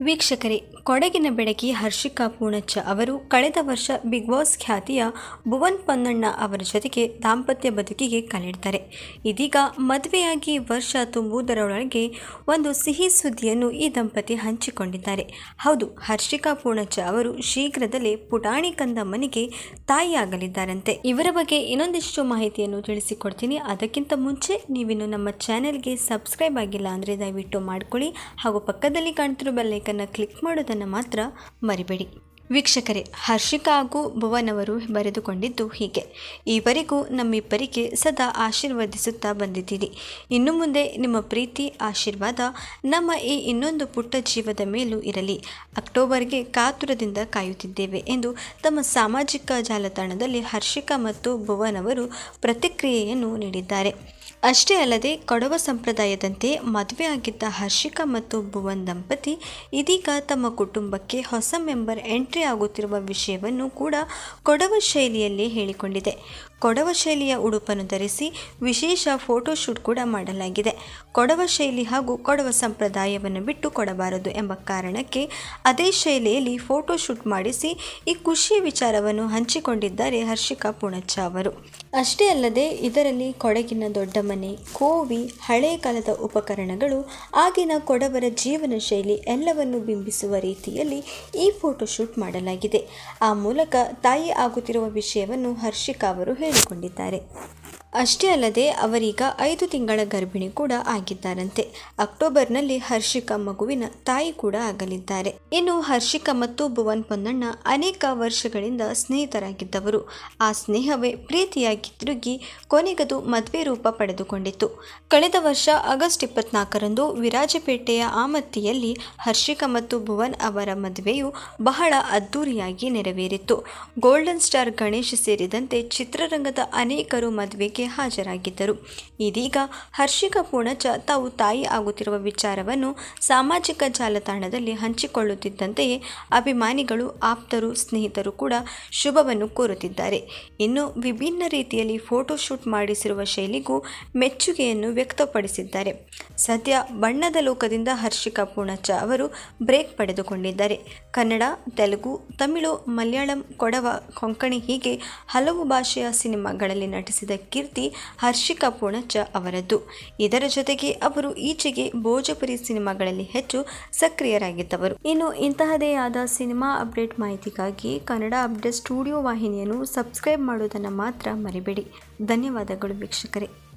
ವೀಕ್ಷಕರೇ ಕೊಡಗಿನ ಬೆಡಗಿ ಹರ್ಷಿಕಾ ಪೂಣಚ್ಚ ಅವರು ಕಳೆದ ವರ್ಷ ಬಿಗ್ ಬಾಸ್ ಖ್ಯಾತಿಯ ಭುವನ್ ಪೊನ್ನಣ್ಣ ಅವರ ಜೊತೆಗೆ ದಾಂಪತ್ಯ ಬದುಕಿಗೆ ಕಾಲಿಡ್ತಾರೆ ಇದೀಗ ಮದುವೆಯಾಗಿ ವರ್ಷ ತುಂಬುವುದರೊಳಗೆ ಒಂದು ಸಿಹಿ ಸುದ್ದಿಯನ್ನು ಈ ದಂಪತಿ ಹಂಚಿಕೊಂಡಿದ್ದಾರೆ. ಹೌದು, ಹರ್ಷಿಕಾ ಪೂಣಚ್ಚ ಅವರು ಶೀಘ್ರದಲ್ಲೇ ಪುಟಾಣಿ ಕಂದಮ್ಮನಿಗೆ ತಾಯಿಯಾಗಲಿದ್ದಾರಂತೆ. ಇವರ ಬಗ್ಗೆ ಇನ್ನೊಂದಿಷ್ಟು ಮಾಹಿತಿಯನ್ನು ತಿಳಿಸಿಕೊಡ್ತೀನಿ. ಅದಕ್ಕಿಂತ ಮುಂಚೆ ನೀವಿನ್ನು ನಮ್ಮ ಚಾನೆಲ್ಗೆ ಸಬ್ಸ್ಕ್ರೈಬ್ ಆಗಿಲ್ಲ ಅಂದರೆ ದಯವಿಟ್ಟು ಮಾಡ್ಕೊಳ್ಳಿ ಹಾಗೂ ಪಕ್ಕದಲ್ಲಿ ಕಾಣ್ತಿರೋ ಬೆಲ್ಲೈಕನ್ನು ಕ್ಲಿಕ್ ಮಾಡೋದನ್ನು ಮಾತ್ರ ಮರಿಬೇಡಿ. ವೀಕ್ಷಕರೇ, ಹರ್ಷಿಕಾ ಹಾಗೂ ಭುವನ್ ಅವರು ಬರೆದುಕೊಂಡಿದ್ದು ಹೀಗೆ. ಈವರೆಗೂ ನಮ್ಮಿಬ್ಬರಿಗೆ ಸದಾ ಆಶೀರ್ವದಿಸುತ್ತಾ ಬಂದಿದ್ದೀರಿ. ಇನ್ನು ಮುಂದೆ ನಿಮ್ಮ ಪ್ರೀತಿ, ಆಶೀರ್ವಾದ ನಮ್ಮ ಈ ಇನ್ನೊಂದು ಪುಟ್ಟ ಜೀವದ ಮೇಲೂ ಇರಲಿ. ಅಕ್ಟೋಬರ್ಗೆ ಕಾತುರದಿಂದ ಕಾಯುತ್ತಿದ್ದೇವೆ ಎಂದು ತಮ್ಮ ಸಾಮಾಜಿಕ ಜಾಲತಾಣದಲ್ಲಿ ಹರ್ಷಿಕಾ ಮತ್ತು ಭುವನ್ ಅವರು ಪ್ರತಿಕ್ರಿಯೆಯನ್ನು ನೀಡಿದ್ದಾರೆ. ಅಷ್ಟೇ ಅಲ್ಲದೆ ಕೊಡವ ಸಂಪ್ರದಾಯದಂತೆ ಮದುವೆಯಾಗಿದ್ದ ಹರ್ಷಿಕಾ ಮತ್ತು ಭುವನ್ ದಂಪತಿ ಇದೀಗ ತಮ್ಮ ಕುಟುಂಬಕ್ಕೆ ಹೊಸ ಮೆಂಬರ್ ಎಂಟ್ರಿ ಆಗುತ್ತಿರುವ ವಿಷಯವನ್ನು ಕೂಡ ಕೊಡವ ಶೈಲಿಯಲ್ಲಿ ಹೇಳಿಕೊಂಡಿದೆ. ಕೊಡವ ಶೈಲಿಯ ಉಡುಪನ್ನು ಧರಿಸಿ ವಿಶೇಷ ಫೋಟೋಶೂಟ್ ಕೂಡ ಮಾಡಲಾಗಿದೆ. ಕೊಡವ ಶೈಲಿ ಹಾಗೂ ಕೊಡವ ಸಂಪ್ರದಾಯವನ್ನು ಬಿಟ್ಟು ಕೊಡಬಾರದು ಎಂಬ ಕಾರಣಕ್ಕೆ ಅದೇ ಶೈಲಿಯಲ್ಲಿ ಫೋಟೋಶೂಟ್ ಮಾಡಿಸಿ ಈ ಖುಷಿಯ ವಿಚಾರವನ್ನು ಹಂಚಿಕೊಂಡಿದ್ದಾರೆ ಹರ್ಷಿಕಾ ಪುಣಚ್ಚ ಅವರು. ಅಷ್ಟೇ ಅಲ್ಲದೆ ಇದರಲ್ಲಿ ಕೊಡಗಿನ ದೊಡ್ಡ ಮನೆ, ಕೋವಿ, ಹಳೆ ಕಾಲದ ಉಪಕರಣಗಳು, ಆಗಿನ ಕೊಡವರ ಜೀವನ ಶೈಲಿ ಎಲ್ಲವನ್ನು ಬಿಂಬಿಸುವ ರೀತಿಯಲ್ಲಿ ಈ ಫೋಟೋಶೂಟ್ ಮಾಡಲಾಗಿದೆ. ಆ ಮೂಲಕ ತಾಯಿ ಆಗುತ್ತಿರುವ ವಿಷಯವನ್ನು ಹರ್ಷಿಕಾ ಅವರು ಹೇಳಿಕೊಂಡಿದ್ದಾರೆ. ಅಷ್ಟೇ ಅಲ್ಲದೆ ಅವರೀಗ ಐದು ತಿಂಗಳ ಗರ್ಭಿಣಿ ಕೂಡ ಆಗಿದ್ದಾರಂತೆ. ಅಕ್ಟೋಬರ್ನಲ್ಲಿ ಹರ್ಷಿಕಾ ಮಗುವಿನ ತಾಯಿ ಕೂಡ ಆಗಲಿದ್ದಾರೆ. ಇನ್ನು ಹರ್ಷಿಕಾ ಮತ್ತು ಭುವನ್ ಪೊನ್ನಣ್ಣ ಅನೇಕ ವರ್ಷಗಳಿಂದ ಸ್ನೇಹಿತರಾಗಿದ್ದವರು. ಆ ಸ್ನೇಹವೇ ಪ್ರೀತಿಯಾಗಿ ತಿರುಗಿ ಕೊನೆಗದು ಮದುವೆ ರೂಪ ಪಡೆದುಕೊಂಡಿತ್ತು. ಕಳೆದ ವರ್ಷ ಆಗಸ್ಟ್ ಇಪ್ಪತ್ನಾಲ್ಕರಂದು ವಿರಾಜಪೇಟೆಯ ಆಮತ್ತಿಯಲ್ಲಿ ಹರ್ಷಿಕಾ ಮತ್ತು ಭುವನ್ ಅವರ ಮದುವೆಯು ಬಹಳ ಅದ್ದೂರಿಯಾಗಿ ನೆರವೇರಿತ್ತು. ಗೋಲ್ಡನ್ ಸ್ಟಾರ್ ಗಣೇಶ್ ಸೇರಿದಂತೆ ಚಿತ್ರರಂಗದ ಅನೇಕರು ಮದುವೆಗೆ ಹಾಜರಾಗಿದ್ದರು. ಇದೀಗ ಹರ್ಷಿಕಾ ಪೂರ್ಣಚ ತಾವು ತಾಯಿ ಆಗುತ್ತಿರುವ ವಿಚಾರವನ್ನು ಸಾಮಾಜಿಕ ಜಾಲತಾಣದಲ್ಲಿ ಹಂಚಿಕೊಳ್ಳುತ್ತಿದ್ದಂತೆಯೇ ಅಭಿಮಾನಿಗಳು, ಆಪ್ತರು, ಸ್ನೇಹಿತರು ಕೂಡ ಶುಭವನ್ನು ಕೋರುತ್ತಿದ್ದಾರೆ. ಇನ್ನು ವಿಭಿನ್ನ ರೀತಿಯಲ್ಲಿ ಫೋಟೋಶೂಟ್ ಮಾಡಿಸಿರುವ ಶೈಲಿಗೂ ಮೆಚ್ಚುಗೆಯನ್ನು ವ್ಯಕ್ತಪಡಿಸಿದ್ದಾರೆ. ಸದ್ಯ ಬಣ್ಣದ ಲೋಕದಿಂದ ಹರ್ಷಿಕಾ ಪೂರ್ಣಚ ಅವರು ಬ್ರೇಕ್ ಪಡೆದುಕೊಂಡಿದ್ದಾರೆ. ಕನ್ನಡ, ತೆಲುಗು, ತಮಿಳು, ಮಲಯಾಳಂ, ಕೊಡವ, ಕೊಂಕಣಿ ಹೀಗೆ ಹಲವು ಭಾಷೆಯ ಸಿನಿಮಾಗಳಲ್ಲಿ ನಟಿಸಿದ ಕೀರ್ತಿ ಹರ್ಷಿಕಾ ಪೂಣಚ್ಚ ಅವರದ್ದು. ಇದರ ಜೊತೆಗೆ ಅವರು ಈಚೆಗೆ ಭೋಜಪುರಿ ಸಿನಿಮಾಗಳಲ್ಲಿ ಹೆಚ್ಚು ಸಕ್ರಿಯರಾಗಿದ್ದವರು. ಇನ್ನು ಇಂತಹದೇ ಆದ ಸಿನಿಮಾ ಅಪ್ಡೇಟ್ ಮಾಹಿತಿಗಾಗಿ ಕನ್ನಡ ಅಪ್ಡೇಟ್ ಸ್ಟುಡಿಯೋ ವಾಹಿನಿಯನ್ನು ಸಬ್ಸ್ಕ್ರೈಬ್ ಮಾಡುವುದನ್ನು ಮಾತ್ರ ಮರಿಬೇಡಿ. ಧನ್ಯವಾದಗಳು ವೀಕ್ಷಕರೇ.